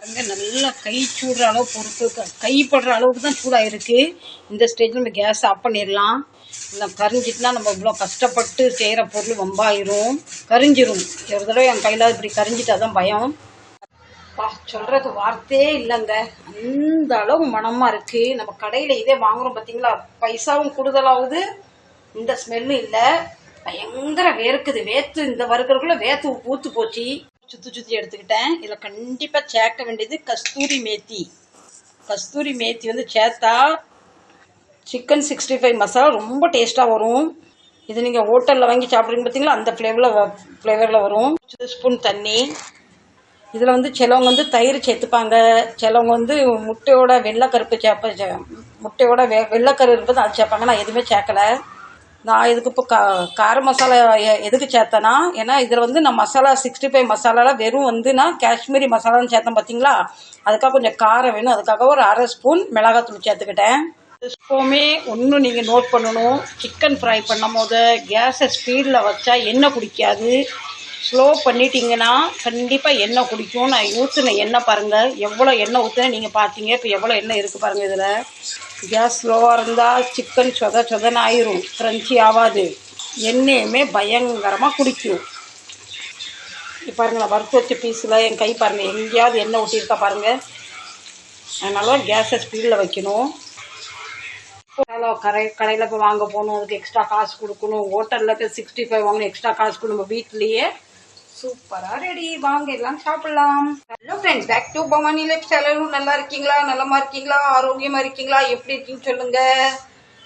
பாருங்க நல்லா கை சூடுற அளவு பொறுத்து க- அளவுக்கு தான் சூடாக இருக்குது இந்த ஸ்டேஜில் நம்ம கேஸ் ஆஃப் பண்ணிடலாம். இல்லை கரிஞ்சிட்டுனா நம்ம இவ்வளோ கஷ்டப்பட்டு செய்கிற பொருள் வம்பாயிரும். கரிஞ்சிரும். ஒரு தடவை என் கையில் இப்படி கரிஞ்சிட்டா தான் பயம். பா சொல்கிறது வார்த்தையே இல்லைங்க. அந்த அளவு மனமாக இருக்குது நம்ம கடையில் இதே வாங்குகிறோம் பார்த்தீங்களா பைசாவும் கூடுதலாகுது இந்த ஸ்மெல்லும் இல்லை. பயங்கர வேர்க்குது. வேத்து இந்த வறுக்கிறதுக்குள்ளே வேத்து ஊத்து போச்சு. சுத்தி சுத்தி எடுத்துக்கிட்டேன். இதில் கண்டிப்பாக சேர்க்க வேண்டியது கஸ்தூரி மேத்தி. கஸ்தூரி மேத்தி வந்து சேர்த்தா சிக்கன் சிக்ஸ்டி ஃபைவ் மசாலா ரொம்ப டேஸ்ட்டாக வரும். இது நீங்கள் ஹோட்டலில் வாங்கி சாப்பிட்றீங்க பார்த்தீங்களா அந்த ஃப்ளேவரில் ஃப்ளேவரில் வரும். ஸ்பூன் தண்ணி. இதில் வந்து சிலவங்க வந்து தயிர் சேர்த்துப்பாங்க. சிலவங்க வந்து முட்டையோட வெள்ளைக்கருப்பு சேர்ப்ப சே- முட்டையோட வெ வெள்ளைக்கரு இருப்பது அது சேர்ப்பாங்க. நான் எதுவுமே சேர்க்கல. நான் இதுக்கு இப்போ கா கார மசாலா எ- எதுக்கு சேர்த்தேன்னா ஏன்னா இதில் வந்து நான் மசாலா சிக்ஸ்டி ஃபைவ் மசாலாலாம் வெறும் வந்து நான் காஷ்மீரி மசாலான்னு சேர்த்தேன் பார்த்தீங்களா அதுக்காக கொஞ்சம் காரம் வேணும். அதுக்காக ஒரு அரை ஸ்பூன் மிளகாத்தூள் சேர்த்துக்கிட்டேன். எப்போவுமே ஒன்று நீங்கள் நோட் பண்ணணும். சிக்கன் ஃப்ரை பண்ணும் போது கேஸை ஸ்பீடில் வச்சா எண்ணெய் குடிக்காது. ஸ்லோ பண்ணிட்டீங்கன்னா கண்டிப்பாக எண்ணெய் குடிக்கும். நான் ஊற்றின எண்ணெய் பாருங்கள் எவ்வளோ எண்ணெய் ஊற்றுனேன் நீங்கள் பார்த்தீங்க இப்போ எவ்வளோ எண்ணெய் இருக்குது பாருங்கள் இதில். கேஸ் ஸ்லோவாக இருந்தால் சிக்கன் சொத சொதன்னு ஆயிரும் க்ரன்ச்சி ஆகாது எண்ணெயுமே பயங்கரமாக குடிக்கும். இப்போ பாருங்கள் நான் வறுத்து வச்ச பீஸில் என் கை பாருங்கள் எங்கேயாவது எண்ணெய் ஊற்றிருக்கா பாருங்கள் அதனால கேஸை ஸ்பீடில் வைக்கணும். கடை கடையில் போய் வாங்க போகணும். அதுக்கு எக்ஸ்ட்ரா காசு கொடுக்கணும். ஹோட்டலில் போய் சிக்ஸ்டி ஃபைவ் வாங்கணும். எக்ஸ்ட்ரா காசு கொடுக்கணும் நம்ம வீட்லேயே சூப்பரா ரெடி வாங்க எல்லாம் சாப்பிடலாம். Hello friends back to Bhavani life சேனலும் நல்லா இருக்கீங்களா? நலமா இருக்கீங்களா? ஆரோக்கியமா இருக்கீங்களா? எப்படி இருக்கீங்க சொல்லுங்க.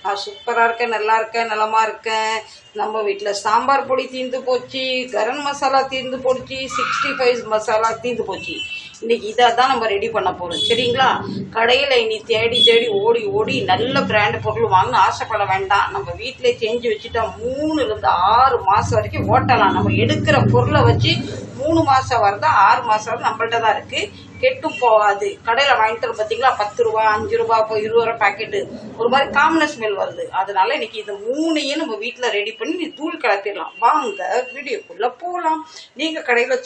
நான் சூப்பராக இருக்கேன் நல்லா இருக்கேன் நலமா இருக்கேன். நம்ம வீட்டில் சாம்பார் பொடி தீர்ந்து போச்சு கரம் மசாலா தீர்ந்து போச்சு சிக்ஸ்டி ஃபைவ் மசாலா தீர்ந்து போச்சு. இன்னைக்கு இதை தான் நம்ம ரெடி பண்ண போகிறோம் சரிங்களா? கடையில் இனி தேடி தேடி ஓடி ஓடி நல்ல பிராண்ட் பொருள் வாங்க ஆசைப்பட வேண்டாம். நம்ம வீட்டிலே செஞ்சு வச்சுட்டா மூணு இருந்து ஆறு மாதம் வரைக்கும் ஓட்டலாம். நம்ம எடுக்கிற பொருளை வச்சு மூணு மாதம் வரதான் ஆறு மாதம் வரை நம்மள்ட்ட தான் இருக்குது கெட்டும் போகாது. கடையில் வாங்கிட்டு வரோம் பார்த்தீங்களா பத்து ரூபா அஞ்சு ரூபா இப்போ இருபது ரூபா பாக்கெட்டு ஒரு மாதிரி காமன ஸ்மெல் வருது. அதனால இன்னைக்கு இந்த மூணையும் நம்ம வீட்டில் ரெடி பண்ணி நீ தூள் கிளப்பிடலாம். வாங்க வீடியோக்குள்ளே போகலாம் நீங்கள் கடையில்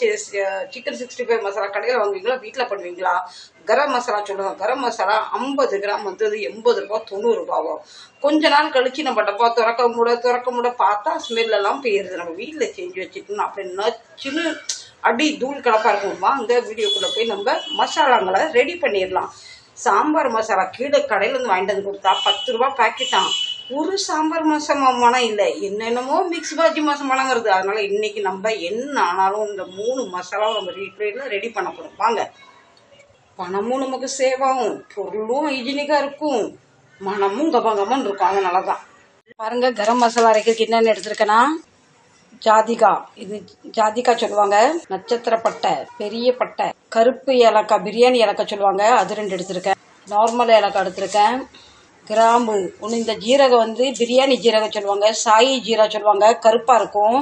சிக்கன் சிக்ஸ்டி ஃபைவ் மசாலா கடையில் வாங்குவீங்களா? வீட்டில் பண்ணுவீங்களா? கரம் மசாலா சொல்லுவாங்க. கரம் மசாலா ஐம்பது கிராம் வந்து அது எண்பது ரூபா தொண்ணூறு ரூபாவும் கொஞ்ச நாள் கழிச்சு நம்ம டப்பா திறக்க முட திறக்க முட பார்த்தா ஸ்மெல் எல்லாம் போயிருது. நம்ம வீட்டில் செஞ்சு வச்சுக்கணும். அப்படி நச்சுன்னு அடி தூள் கலப்பா இருக்கும். வாங்க வீடியோக்குள்ளே போய் நம்ம மசாலாங்களை ரெடி பண்ணிடலாம். சாம்பார் மசாலா கீழே கடையிலேருந்து வாங்கிட்டு வந்து கொடுத்தா பத்து ரூபா பாக்கெட்டான் ஒரு சாம்பார் மசாலா மனம் இல்லை. என்னென்னமோ மிக்ஸ் பாஜி மசாலா வருது அதனால இன்னைக்கு நம்ம என்ன ஆனாலும் இந்த மூணு மசாலாவும் நம்ம வீட்டில் ரெடி பண்ண போகிறோம் வாங்க. பணமும் நமக்கு சேவ் ஆகும். பொருளும் ஹைஜீனிக்காக இருக்கும். மனமும் கபகமன்னு இருக்கும். அதனால தான் பாருங்க கரம் மசாலா அரைக்கிறதுக்கு என்னென்ன எடுத்துருக்கேன்னா ஜாதிகா. இது ஜாதிகா சொல்லுவாங்க. நட்சத்திர பட்டை பெரிய பட்டை கருப்பு ஏலக்காய் பிரியாணி ஏலக்காய் சொல்லுவாங்க. அது ரெண்டு எடுத்திருக்கேன். நார்மல் ஏலக்காய் எடுத்திருக்கேன். கிராம்பு. ஒன்று இந்த ஜீரகம் வந்து பிரியாணி ஜீரகம் சொல்லுவாங்க. சாயி ஜீரா சொல்லுவாங்க. கருப்பாக இருக்கும்.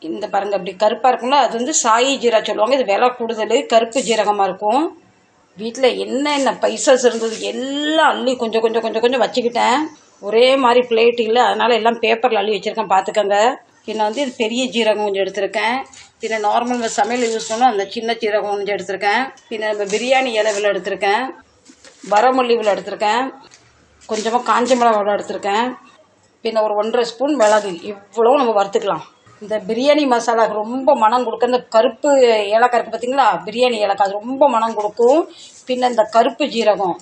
இந்த பாருங்க அப்படி கருப்பாக இருக்கும்ல அது வந்து சாயி ஜீரா சொல்லுவாங்க. இது விலை கூடுதல் கருப்பு ஜீரகமாக இருக்கும். வீட்டில் என்னென்ன பைசஸ் இருந்தது எல்லாம் அள்ளி கொஞ்சம் கொஞ்சம் கொஞ்சம் கொஞ்சம் வச்சுக்கிட்டேன். ஒரே மாதிரி பிளேட் இல்லை. அதனால எல்லாம் பேப்பரில் அள்ளி வச்சுருக்கேன். பார்த்துக்கோங்க பின்ன வந்து இது பெரிய ஜீரகம் கொஞ்சம் எடுத்திருக்கேன். பின்ன நார்மல் சமையல் யூஸ் பண்ணோம் அந்த சின்ன ஜீரகம் கொஞ்சம் எடுத்திருக்கேன். பின்ன நம்ம பிரியாணி இலவில் எடுத்திருக்கேன். வரமல்லி விலை எடுத்திருக்கேன். கொஞ்சமாக காஞ்ச மிளகாவில் எடுத்திருக்கேன். பின்ன ஒரு ஒன்றரை ஸ்பூன் மிளகு. இவ்வளோ நம்ம வறுத்துக்கலாம். இந்த பிரியாணி மசாலா ரொம்ப மனம் கொடுக்க இந்த கருப்பு ஏலக்காய் இருக்குது பார்த்தீங்களா பிரியாணி ஏலக்காய். அது ரொம்ப மனம் கொடுக்கும். பின்ன இந்த கருப்பு ஜீரகம்.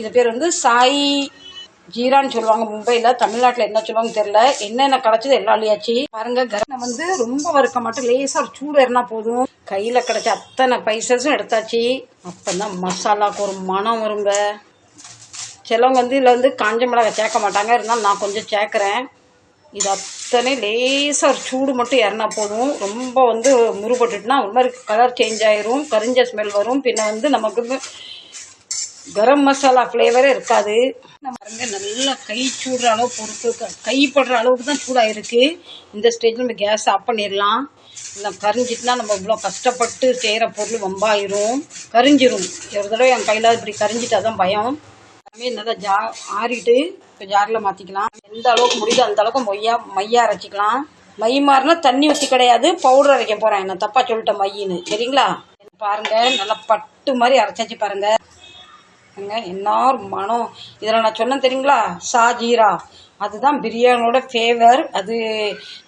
இது பேர் வந்து சாய் ஜீரான்னு சொல்லுவாங்க. மும்பையில் தமிழ்நாட்டில் என்ன சொல்லுவாங்க தெரியல. என்னென்ன கிடச்சது எல்லாம் இல்லையாச்சு பாருங்க கரம் வந்து ரொம்ப வறுக்க மாட்டோம் லேசாக ஒரு சூடு ஏறினா போதும். கையில் கிடச்ச அத்தனை பைசஸும் எடுத்தாச்சு. அப்போ தான் மசாலாவுக்கு ஒரு மனம் வருங்க. சிலவங்க வந்து இதில் வந்து காஞ்ச மிளகாய் சேர்க்க மாட்டாங்க. இருந்தாலும் நான் கொஞ்சம் சேர்க்குறேன். இது அத்தனை லேசாக ஒரு சூடு மட்டும் இறனா போதும். ரொம்ப வந்து முறுபட்டுட்டுனா ஒரு மாதிரி கலர் சேஞ்ச் ஆயிரும். கரிஞ்ச ஸ்மெல் வரும். பின்ன வந்து நமக்கு கரம் மசாலா ஃப்ளேவரே இருக்காது. நம்ம பாருங்க நல்லா கை சூடுற அளவு பொறுத்து க- அளவுக்கு தான் சூடாக இருக்குது இந்த ஸ்டேஜில் நம்ம கேஸ் ஆஃப் பண்ணிடலாம். இல்லை கரிஞ்சிட்டுனா நம்ம இவ்வளோ கஷ்டப்பட்டு செய்கிற பொருள் வம்பாயிரும். கரிஞ்சிரும். ஒரு தடவை என் கையில் இப்படி கரிஞ்சிட்டா தான் பயம். எல்லாமே நல்லா ஜா ஆறிட்டு இப்போ ஜாரில் மாற்றிக்கலாம் எந்த அளவுக்கு முடியுதோ அந்த அளவுக்கு மொய்யா மையா அரைச்சிக்கலாம். மை மாறினா தண்ணி ஊற்றி கிடையாது. பவுடர் அரைக்க போகிறேன் நான் தப்பாக சொல்லிட்டேன் மையின்னு சரிங்களா? பாருங்கள் நல்லா பட்டு மாதிரி அரைச்சாச்சு பாருங்கள் இருக்குங்க. என்ன மனம். இதில் நான் சொன்னேன் தெரியுங்களா? ஷாஜீரா. அதுதான் பிரியாணியோட ஃபேவர் அது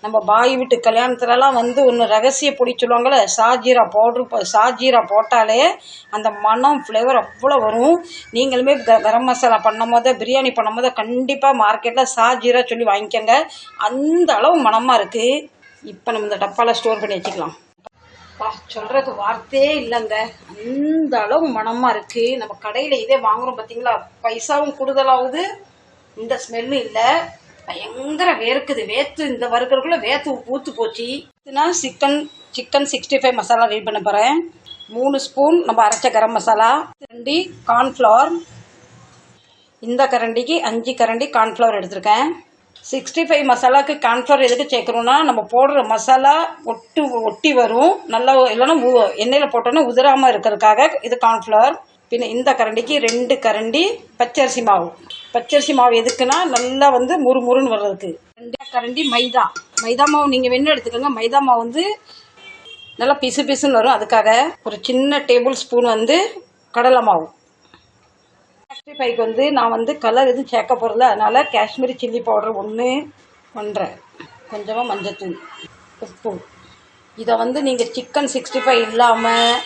நம்ம பாய் வீட்டு கல்யாணத்துலலாம் வந்து ஒன்று ரகசிய பொடி சொல்லுவாங்கள்ல ஷாஜீரா பவுட்ரு ஷாஜீரா போட்டாலே அந்த மனம் ஃப்ளேவர் அவ்வளோ வரும். நீங்களுமே க கரம் மசாலா பண்ணும் போது பிரியாணி பண்ணும் போது கண்டிப்பாக மார்க்கெட்டில் ஷாஜீரா சொல்லி வாங்கிக்கோங்க. அந்த அளவு மனமாக இருக்குது இப்போ நம்ம இந்த டப்பாவில் ஸ்டோர் பண்ணி வச்சுக்கலாம். பா சொல்றது வார்த்தையே இல்லைங்க. அந்த அளவு மனமா இருக்கு. நம்ம கடையில இதே வாங்குறோம் பாத்தீங்களா? பைசாவும் கூடுதலாகுது. இந்த ஸ்மெல்லும் இல்ல. பயங்கர வேர்க்குது. வேத்து இந்த வறுக்கிறதுக்குள்ள வேத்து ஊத்து போச்சு. நான் chicken chicken sixty five masala ready பண்ண போறேன். மூணு ஸ்பூன் நம்ம அரைச்ச கரம் மசாலா கரண்டி கார்ன்ஃப்ளவர் இந்த கரண்டிக்கு அஞ்சு கரண்டி கார்ன்ஃப்ளவர் எடுத்திருக்கேன். சிக்ஸ்டி ஃபைவ் மசாலாவுக்கு கார்ன்ஃப்ளவர் எதுக்கு சேர்க்குறோன்னா நம்ம போடுற மசாலா ஒட்டு ஒட்டி வரும். நல்லா இல்லைன்னா எண்ணெயில் போட்டோன்னா உதிராமல் இருக்கிறதுக்காக இது கார்ன்ஃப்ளவர் பின்ன இந்த கரண்டிக்கு ரெண்டு கரண்டி பச்சரிசி மாவு. பச்சரிசி மாவு எதுக்குன்னா நல்லா வந்து முறுமுறுன்னு வர்றதுக்கு. ரெண்டு கரண்டி மைதா. மைதா மாவு நீங்கள் வேணும் எடுத்துக்கோங்க. மைதா மாவு வந்து நல்லா பிசு பிசுன்னு வரும். அதுக்காக ஒரு சின்ன டேபிள் ஸ்பூன் வந்து கடலை மாவு. சிக்ஸ்டி ஃபைவ்க்கு வந்து நான் வந்து கலர் எதுவும் சேர்க்க போகிறதில்ல அதனால் காஷ்மீரி சில்லி பவுடர் ஒன்று ஒன்றரை கொஞ்சமாக மஞ்சத்தூள் உப்பு. இதை வந்து நீங்கள் சிக்கன் சிக்ஸ்டி ஃபைவ் இல்லாமல்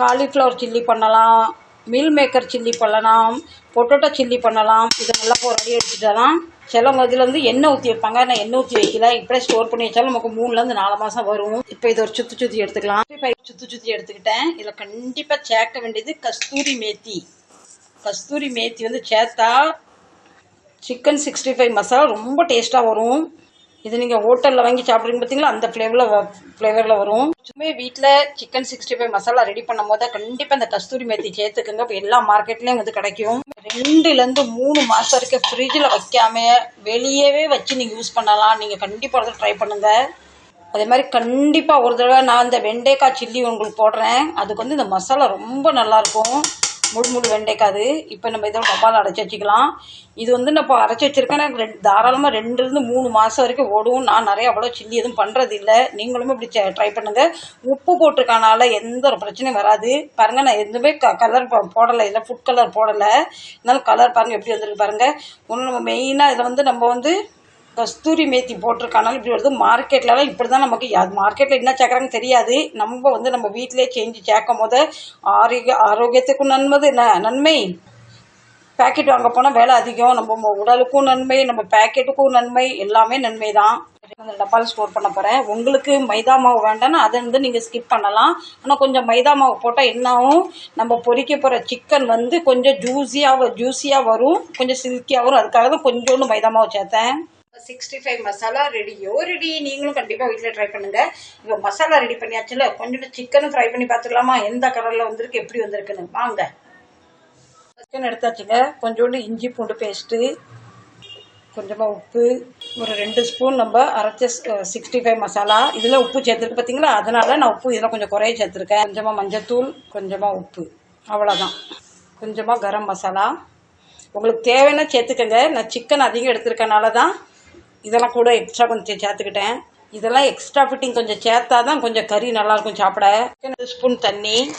காலிஃப்ளவர் சில்லி பண்ணலாம் மீல் மேக்கர் சில்லி பண்ணலாம் பொட்டோட்டோ சில்லி பண்ணலாம். இதை நல்லா ஒரு ரெடி எடுத்துட்டாலாம் சிலவங்க இதில் வந்து எண்ணெய் ஊற்றி வைப்பாங்க. நான் எண்ணெய் ஊற்றி வைக்கல. இப்படியே ஸ்டோர் பண்ணி வச்சாலும் நமக்கு மூணுலேருந்து நாலு மாதம் வரும். இப்போ இது ஒரு சுற்றி சுற்றி எடுத்துக்கலாம். இப்போ சுற்றி சுற்றி எடுத்துக்கிட்டேன். இதில் கண்டிப்பாக சேர்க்க வேண்டியது கஸ்தூரி மேத்தி. கஸ்தூரி மேத்தி வந்து சேர்த்தா சிக்கன் சிக்ஸ்டி ஃபைவ் மசாலா ரொம்ப டேஸ்ட்டாக வரும். இது நீங்கள் ஹோட்டலில் வாங்கி சாப்பிட்றீங்க பார்த்தீங்களா அந்த ஃப்ளேவரில் ஃப்ளேவரில் வரும். சும்மா வீட்டில் chicken sixty five masala ready பண்ணும் போது கண்டிப்பாக இந்த கஸ்தூரி மேத்தி சேர்த்துக்குங்க. இப்போ எல்லா மார்க்கெட்லேயும் வந்து கிடைக்கும். ரெண்டுலேருந்து மூணு மாதம் வரைக்கும் ஃப்ரிட்ஜில் வைக்காம வெளியவே வச்சு நீங்கள் யூஸ் பண்ணலாம். நீங்கள் கண்டிப்பாக அதை ட்ரை பண்ணுங்கள் அதே மாதிரி கண்டிப்பாக ஒரு தடவை நான் இந்த வெண்டைக்காய் சில்லி உங்களுக்கு போடுறேன். அதுக்கு வந்து இந்த மசாலா ரொம்ப நல்லாயிருக்கும் முழு முழு வெண்டைக்காய் அது இப்போ நம்ம இதோட டப்பாவில் அடைச்சி வச்சுக்கலாம். இது வந்து நான் இப்போ அரைச்சி வச்சுருக்கேன். எனக்கு ரெண்டு தாராளமாக ரெண்டுலேருந்து மூணு மாதம் வரைக்கும் ஓடும். நான் நிறைய அவ்வளோ சில்லி எதுவும் பண்ணுறது இல்லை. நீங்களும் இப்படி ட்ரை பண்ணுங்கள் உப்பு போட்டிருக்கனால எந்த ஒரு பிரச்சனையும் வராது. பாருங்கள் நான் எதுவுமே க கலர் போடலை. இல்லை ஃபுட் கலர் போடலை. இருந்தாலும் கலர் பாருங்கள் எப்படி வந்திருக்கு பாருங்கள் ஒன்று நம்ம மெயினாக இதில் வந்து நம்ம வந்து கஸ்தூரி மேத்தி போட்டிருக்கனால இப்படி வருது. மார்க்கெட்லலாம் இப்படி தான் நமக்கு அது மார்க்கெட்டில் என்ன சேர்க்குறாங்கன்னு தெரியாது. நம்ம வந்து நம்ம வீட்டிலே செஞ்சு சேர்க்கும் போது ஆரோக்கிய ஆரோக்கியத்துக்கும் நன்மது ந- நன்மை. பேக்கெட் வாங்க போனால் வேலை அதிகம். நம்ம உடலுக்கும் நன்மை நம்ம பேக்கெட்டுக்கும் நன்மை எல்லாமே நன்மை தான் அந்த டப்பாவில் ஸ்டோர் பண்ண போகிறேன் உங்களுக்கு மைதா மாவு வேண்டாம்னா அதை வந்து நீங்கள் ஸ்கிப் பண்ணலாம். ஆனால் கொஞ்சம் மைதா மாவு போட்டால் என்னாகும் நம்ம பொறிக்க போகிற சிக்கன் வந்து கொஞ்சம் ஜூஸியாக ஜூஸியாக வரும். கொஞ்சம் சில்கியாக வரும். அதுக்காக தான் கொஞ்சோண்டு மைதா மாவு சேர்த்தேன். சிக்ஸ்டி ஃபைவ் மசாலா ரெடியோ ரெடி நீங்களும் கண்டிப்பாக வீட்டில் ட்ரை பண்ணுங்க. இப்போ மசாலா ரெடி பண்ணியாச்சுல கொஞ்சோண்டு சிக்கனும் ஃப்ரை பண்ணி பார்த்துக்கலாமா? எந்த கலரில் வந்திருக்கு எப்படி வந்திருக்குன்னு? வாங்க. சிக்கன் எடுத்தாச்சுங்க. கொஞ்சோண்டு இஞ்சி பூண்டு பேஸ்ட்டு கொஞ்சமாக உப்பு ஒரு ரெண்டு ஸ்பூன் நம்ம அரைச்ச சிக்ஸ்டி ஃபைவ் மசாலா இதில் உப்பு சேர்த்துருக்கு பார்த்தீங்களா அதனால் நான் உப்பு இதில் கொஞ்சம் குறைய சேர்த்துருக்கேன். கொஞ்சமாக மஞ்சத்தூள் கொஞ்சமாக உப்பு. அவ்வளோதான் கொஞ்சமாக கரம் மசாலா உங்களுக்கு தேவைன்னா சேர்த்துக்கங்க. நான் சிக்கன் அதிகம் எடுத்திருக்கனால தான் இதெல்லாம் கூட எக்ஸ்ட்ரா கொஞ்சம் சேர்த்துக்கிட்டேன். இதெல்லாம் எக்ஸ்ட்ரா ஃபிட்டிங் கொஞ்சம் சேர்த்தா தான் கொஞ்சம் கறி நல்லாயிருக்கும் சாப்பிட. ஸ்பூன் தண்ணி.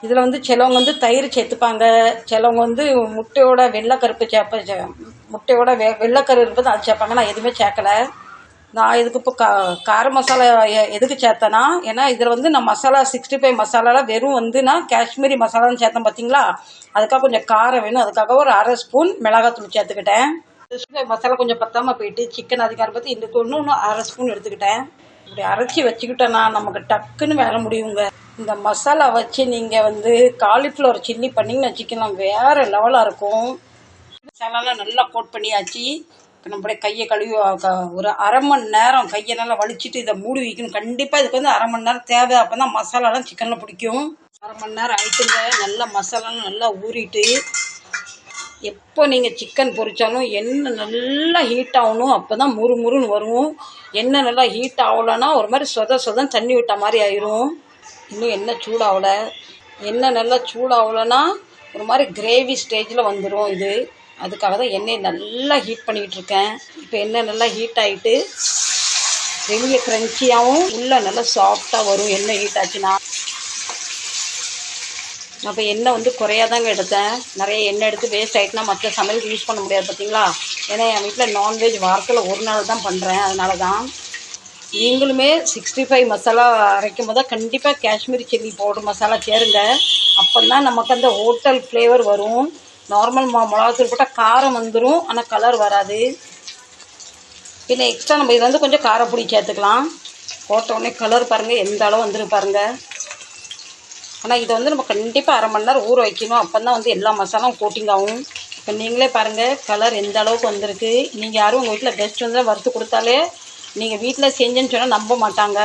இதில் வந்து சிலவங்க வந்து தயிர் சேர்த்துப்பாங்க. சிலவங்க வந்து முட்டையோட வெள்ளைக்கருப்பு சேர்ப்ப சே- முட்டையோட வெ வெள்ளைக்கரு இருப்பது அது சேர்ப்பாங்க. நான் எதுவுமே சேர்க்கல. நான் இதுக்கு இப்போ கா கார மசாலா எ- எதுக்கு சேர்த்தேன்னா ஏன்னா இதில் வந்து நான் மசாலா சிக்ஸ்டி ஃபைவ் மசாலாலாம் வெறும் வந்து நான் காஷ்மீரி மசாலான்னு சேர்த்தேன் பார்த்தீங்களா? அதுக்காக கொஞ்சம் காரம் வேணும். அதுக்காக ஒரு அரை ஸ்பூன் மிளகாத்தூள் சேர்த்துக்கிட்டேன். மசாலா கொஞ்சம் பத்தாமல் போயிட்டு சிக்கன் அதிகாரம் பார்த்து இந்த இன்னொன்று அரை ஸ்பூன் எடுத்துக்கிட்டேன். இப்படி அரைச்சி வச்சுக்கிட்டோன்னா நமக்கு டக்குன்னு வேலை முடியுங்க. இந்த மசாலா வச்சு நீங்கள் வந்து காலிஃப்ளவர் சில்லி பண்ணிங்கன்னா சிக்கன்லாம் வேறு லெவலாக இருக்கும். மசாலாலாம் நல்லா கோட் பண்ணியாச்சு. இப்போ நம்மளுடைய கையை கழுவி ஒரு அரை மணி நேரம் கையை நல்லா வலிச்சிட்டு இதை மூடி வைக்கணும். கண்டிப்பாக இதுக்கு வந்து அரை மணி நேரம் தேவை. அப்போ தான் மசாலாலாம் சிக்கனில் பிடிக்கும். அரை மணி நேரம் ஆயிட்டுங்க. நல்லா மசாலாலாம் நல்லா ஊறிட்டு எப்போ நீங்கள் சிக்கன் பொரித்தாலும் எண்ணெய் நல்லா ஹீட் ஆகணும் அப்போ தான் முறுமுறுன்னு வரும். எண்ணெய் நல்லா ஹீட் ஆகலைன்னா ஒரு மாதிரி சொத சொதம் தண்ணி விட்ட மாதிரி ஆயிரும். இன்னும் எண்ணெய் சூடாகலை? எண்ணெய் நல்லா சூடாகலைன்னா ஒரு மாதிரி கிரேவி ஸ்டேஜில் வந்துடும் இது. அதுக்காக தான் எண்ணெயை நல்லா ஹீட் பண்ணிக்கிட்டு இருக்கேன். இப்போ எண்ணெய் நல்லா ஹீட் ஆகிட்டு வெளியே க்ரன்ச்சியாகவும் உள்ளே நல்லா சாஃப்டாக வரும். எண்ணெய் ஹீட் ஆச்சுன்னா அப்போ எண்ணெய் வந்து குறையாதாங்க எடுத்தேன். நிறைய எண்ணெய் எடுத்து வேஸ்ட் ஆகிட்டுனா மற்ற சமையலுக்கு யூஸ் பண்ண முடியாது பார்த்தீங்களா ஏன்னா என் வீட்டில் நான்வெஜ் வாரத்தில் ஒரு நாள் தான் பண்ணுறேன் அதனால தான் நீங்களுமே சிக்ஸ்டி ஃபைவ் மசாலா அரைக்கும் போது கண்டிப்பாக காஷ்மீரி சில்லி பவுடர் மசாலா சேருங்க. அப்போ தான் நமக்கு அந்த ஹோட்டல் ஃப்ளேவர் வரும். நார்மல் மொ மிளகாத்தூள் போட்டால் காரம் வந்துடும் ஆனால் கலர் வராது. பின்ன எக்ஸ்ட்ரா நம்ம இதில் வந்து கொஞ்சம் காரப்பொடி சேர்த்துக்கலாம். போட்ட உடனே கலர் பாருங்கள் எந்த அளவு வந்துருக்கு பாருங்கள் ஆனால் இதை வந்து நம்ம கண்டிப்பாக அரை மணி நேரம் ஊற வைக்கணும். அப்போ தான் வந்து எல்லா மசாலாவும் கோட்டிங் ஆகும். இப்போ நீங்களே பாருங்கள் கலர் எந்த அளவுக்கு வந்திருக்கு. நீங்கள் யாரும் உங்கள் வீட்டில் பெஸ்ட் வந்து வறுத்து கொடுத்தாலே நீங்கள் வீட்டில் செஞ்சேன்னு சொன்னால் நம்ப மாட்டாங்க.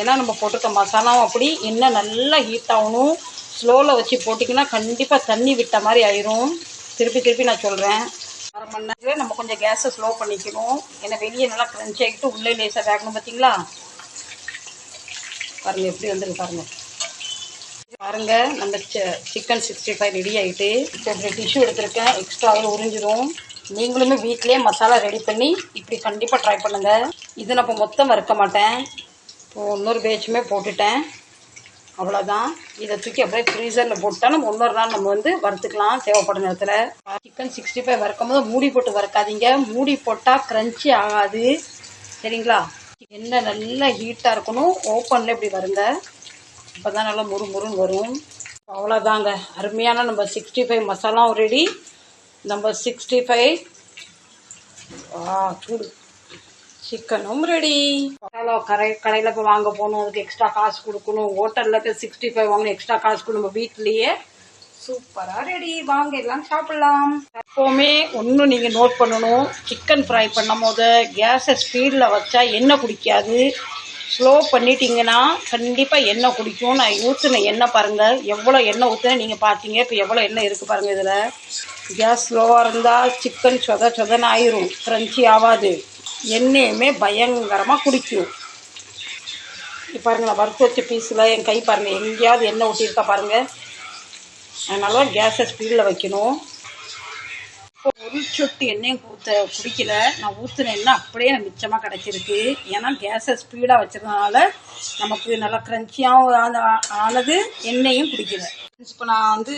ஏன்னா நம்ம போட்டிருக்க மசாலாவும் அப்படி. இன்னும் நல்லா ஹீட் ஆகணும். ஸ்லோவில் வச்சு போட்டிங்கன்னா கண்டிப்பாக தண்ணி விட்ட மாதிரி ஆயிரும். திருப்பி திருப்பி நான் சொல்கிறேன் அரை மணி நேரத்தில் நம்ம கொஞ்சம் கேஸை ஸ்லோ பண்ணிக்கணும். ஏன்னா வெளியே நல்லா க்ரன்ச் ஆகிட்டு உள்ளே லேசாக வேகணும் பார்த்தீங்களா பாருங்கள் எப்படி வந்துருக்கு பாருங்கள் பாருங்க நம்ம சிக்கன் சிக்ஸ்டி ஃபைவ் ரெடி ஆகிட்டு இப்போ டிஷ்யூ எடுத்திருக்கேன். எக்ஸ்ட்ராவில் உறிஞ்சிரும். நீங்களுமே வீட்டிலேயே மசாலா ரெடி பண்ணி இப்படி கண்டிப்பாக ட்ரை பண்ணுங்கள் இது நான் இப்போ மொத்தம் வறுக்க மாட்டேன். இப்போ இன்னொரு பேச்சுமே போட்டுட்டேன். அவ்வளோதான் இதை தூக்கி அப்படியே ஃப்ரீசரில் போட்டால் நம்ம இன்னொரு நாள் நம்ம வந்து வறுத்துக்கலாம் தேவைப்படும் நேரத்தில். சிக்கன் சிக்ஸ்டி ஃபைவ் வறுக்கும் போது மூடி போட்டு வறுக்காதீங்க. மூடி போட்டால் க்ரன்ச்சி ஆகாது. சரிங்களா? எண்ணெய் நல்லா ஹீட்டாக இருக்கணும் ஓப்பனில் இப்படி வருங்க. அப்போ தான் நல்லா முறுமுறுன்னு வரும். அவ்வளோதாங்க அருமையான நம்ம சிக்ஸ்டி ஃபைவ் மசாலாவும் ரெடி நம்ம சிக்ஸ்டி ஃபைவ் சூடு. சிக்கனும் ரெடி மசாலா கடை கடையில் போய் வாங்க போகணும். அதுக்கு எக்ஸ்ட்ரா காசு கொடுக்கணும். ஹோட்டலில் போய் சிக்ஸ்டி ஃபைவ் வாங்கணும். எக்ஸ்ட்ரா காசு கொடுக்கணும் நம்ம வீட்லேயே சூப்பராக ரெடி வாங்க எல்லாம் சாப்பிடலாம். எப்போவுமே ஒன்றும் நீங்கள் நோட் பண்ணணும். சிக்கன் ஃப்ரை பண்ணும் போது கேஸை ஸ்பீடில் வச்சா எண்ணெய் குடிக்காது. ஸ்லோ பண்ணிட்டீங்கன்னா கண்டிப்பாக எண்ணெய் குடிக்கும். நான் ஊற்றின எண்ணெய் பாருங்கள் எவ்வளோ எண்ணெய் ஊற்றுனேன் நீங்கள் பார்த்தீங்க இப்போ எவ்வளோ எண்ணெய் இருக்குது பாருங்கள் இதில். கேஸ் ஸ்லோவாக இருந்தால் சிக்கன் சொத சொதன்னு ஆயிரும். க்ரன்ச்சி ஆகாது எண்ணெயுமே பயங்கரமாக குடிக்கும். இப்போ பாருங்கள் நான் வறுத்து வச்ச பீஸில் என் கை பாருங்கள் எங்கேயாவது எண்ணெய் ஊற்றிருக்கா பாருங்கள் அதனால கேஸை ஸ்பீடில் வைக்கணும். ஒரு சொட்டு எண்ணெயும் ஊற்ற குடிக்கல நான் ஊற்றின எண்ணெய் அப்படியே எனக்கு மிச்சமாக கிடச்சிருக்கு. ஏன்னா கேஸை ஸ்பீடாக வச்சதுனால நமக்கு நல்லா க்ரன்ச்சியாகவும் ஆனது எண்ணெயும் குடிக்கல இப்போ நான் வந்து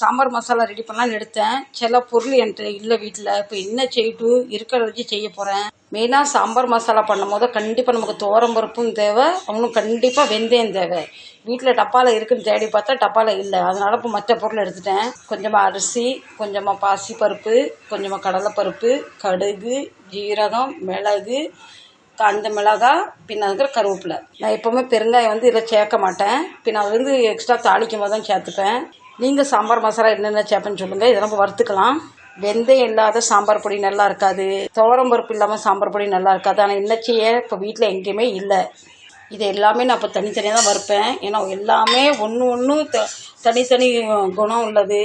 சாம்பார் மசாலா ரெடி பண்ணலான்னு எடுத்தேன். சில பொருள் என்கிட்ட இல்லை வீட்டில் இப்போ என்ன செய்யட்டும் இருக்கிறத வச்சு செய்ய போகிறேன் மெயினாக சாம்பார் மசாலா பண்ணும் போது கண்டிப்பாக நமக்கு தோரம் பருப்பும் தேவை. அவனும் கண்டிப்பாக வெந்தயம் தேவை. வீட்டில் டப்பாவில் இருக்குன்னு தேடி பார்த்தா டப்பாவில் இல்லை. அதனால் இப்போ மற்ற பொருள் எடுத்துட்டேன். கொஞ்சமாக அரிசி கொஞ்சமாக பாசிப்பருப்பு கொஞ்சமாக கடலைப்பருப்பு கடுகு ஜீரகம் மிளகு அந்த மிளகாய் பின்ன அதுக்கிற கருவேப்பிலை. நான் எப்போவுமே பெருங்காயம் வந்து இதில் சேர்க்க மாட்டேன். பின்ன அது வந்து எக்ஸ்ட்ரா தாளிக்கும் போது தான் சேர்த்துப்பேன். நீங்கள் சாம்பார் மசாலா என்னென்ன சேர்ப்பேன்னு சொல்லுங்கள் இதெல்லாம் நம்ம வறுத்துக்கலாம். வெந்தயம் இல்லாத சாம்பார் பொடி நல்லா இருக்காது. துவரம் பருப்பு இல்லாமல் சாம்பார் பொடி நல்லா இருக்காது. ஆனால் என்ன இப்போ வீட்டில் எங்கேயுமே இல்லை. இது எல்லாமே நான் இப்போ தனித்தனியாக தான் வறுப்பேன். ஏன்னா எல்லாமே ஒன்று ஒன்றும் த தனித்தனி குணம் உள்ளது.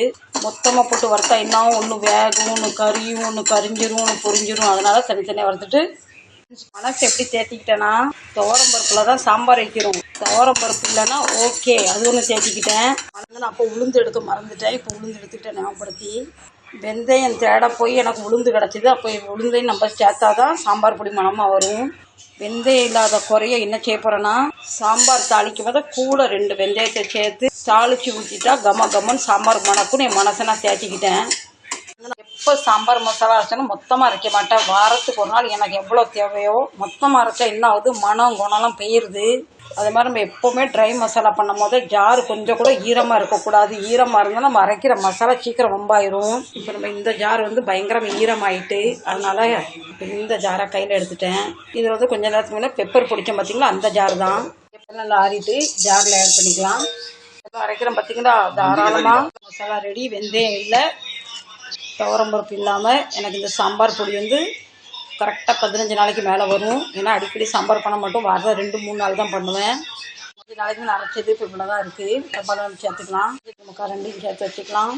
மொத்தமாக போட்டு வறுத்தா என்னாவும் ஒன்று வேகும் ஒன்று கறியும் ஒன்று கரிஞ்சிரும் ஒன்று பொரிஞ்சிரும். அதனால தனித்தனியாக வறுத்துட்டு மனசு எப்படி தேர்த்திக்கிட்டேன்னா துவரம் பருப்பில் தான் சாம்பார் வைக்கிறோம். துவரம் பருப்பு இல்லைன்னா ஓகே அது ஒன்று சேர்த்திக்கிட்டேன் மறந்து நான் அப்போ உளுந்து எடுக்க மறந்துட்டேன். இப்போ உளுந்து எடுத்துக்கிட்டேன் ஞாபகப்படுத்தி. வெந்தயம் தேட போய் எனக்கு உளுந்து கிடச்சிது. அப்போ உளுந்தையும் நம்ம சேர்த்தா தான் சாம்பார் பொடி மணமாக வரும். வெந்தயம் இல்லாத குறைய என்ன செய்ய போகிறேன்னா சாம்பார் தாளிக்கும் போது கூட ரெண்டு வெந்தயத்தை சேர்த்து தாளித்து ஊற்றிட்டா கம கமன்னு சாம்பார் மணக்குன்னு என் மனசை நான் தேய்ச்சிக்கிட்டேன் எப்போ சாம்பார் மசாலா அரைச்சாலும் மொத்தமாக அரைக்க மாட்டேன். வாரத்துக்கு ஒரு நாள் எனக்கு எவ்வளோ தேவையோ மொத்தமாக அரைச்சா என்ன ஆகுது? மனம் குணம்லாம் போயிடுது அது மாதிரி நம்ம எப்போவுமே ட்ரை மசாலா பண்ணும் போது ஜார் கொஞ்சம் கூட ஈரமாக இருக்கக்கூடாது. ஈரமாக இருந்தால் நம்ம அரைக்கிற மசாலா சீக்கிரம் ரொம்பாயிரும் இப்போ நம்ம இந்த ஜார் வந்து பயங்கரம் ஈரமாயிட்டு அதனால இப்போ இந்த ஜாரை கையில் எடுத்துட்டேன். இதில் வந்து கொஞ்ச நேரத்துக்கு முன்னே பெப்பர் பிடிச்சோம் பார்த்தீங்களா அந்த ஜார் தான். நல்லா ஆறிட்டு ஜாரில் ஆட் பண்ணிக்கலாம். இப்போ அரைக்கிறோம் பார்த்தீங்களா தாராளமாக மசாலா ரெடி வெந்தயம் இல்லை. துவரம் பருப்பு இல்லாமல் எனக்கு இந்த சாம்பார் பொடி வந்து கரெக்டாக பதினஞ்சு நாளைக்கு மேலே வரும். ஏன்னா அடிக்கடி சாம்பார் பண்ண மட்டும். வர ரெண்டு மூணு நாள் தான் பண்ணுவேன். கொஞ்சம் நாளைக்கு நான் அரைச்சது இப்போ இவ்வளோ தான் இருக்குது டப்பாவில் சேர்த்துக்கலாம். நமக்கு ரெண்டையும் சேர்த்து வச்சுக்கலாம்.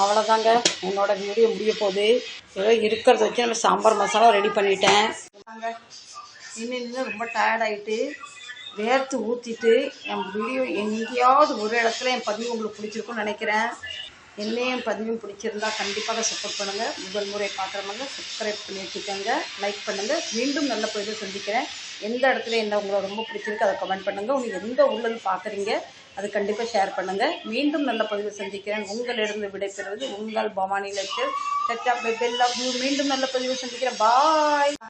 அவ்வளோதாங்க என்னோட வீடியோ முடிய போகுது. ஏதோ இருக்கிறத வச்சு நம்ம சாம்பார் மசாலா ரெடி பண்ணிட்டேன். இன்னும் இன்னும் ரொம்ப டயர்டாயிட்டு வேர்த்து ஊற்றிட்டு என் வீடியோ எங்கேயாவது ஒரு இடத்துல என் பதிவு உங்களுக்கு பிடிச்சிருக்கும்னு நினைக்கிறேன். என்னையும் பதிவும் பிடிச்சிருந்தா கண்டிப்பாக சப்போர்ட் பண்ணுங்கள் முதல் முறை பார்க்குறவங்க சப்ஸ்கிரைப் பண்ணி வச்சுக்கோங்க. லைக் பண்ணுங்கள் மீண்டும் நல்ல பொழுது சந்திக்கிறேன். எந்த இடத்துல என்ன உங்களை ரொம்ப பிடிச்சிருக்கு அதை கமெண்ட் பண்ணுங்கள் உங்களுக்கு எந்த ஊர்லேருந்து பார்க்குறீங்க அது கண்டிப்பாக ஷேர் பண்ணுங்கள் மீண்டும் நல்ல பதிவு சந்திக்கிறேன். உங்களிடம் விடைபெறுவது உங்கள் பவானி லட்சர் ஆஃப் பெல் மீண்டும் நல்ல பதிவு சந்திக்கிறேன். பாய்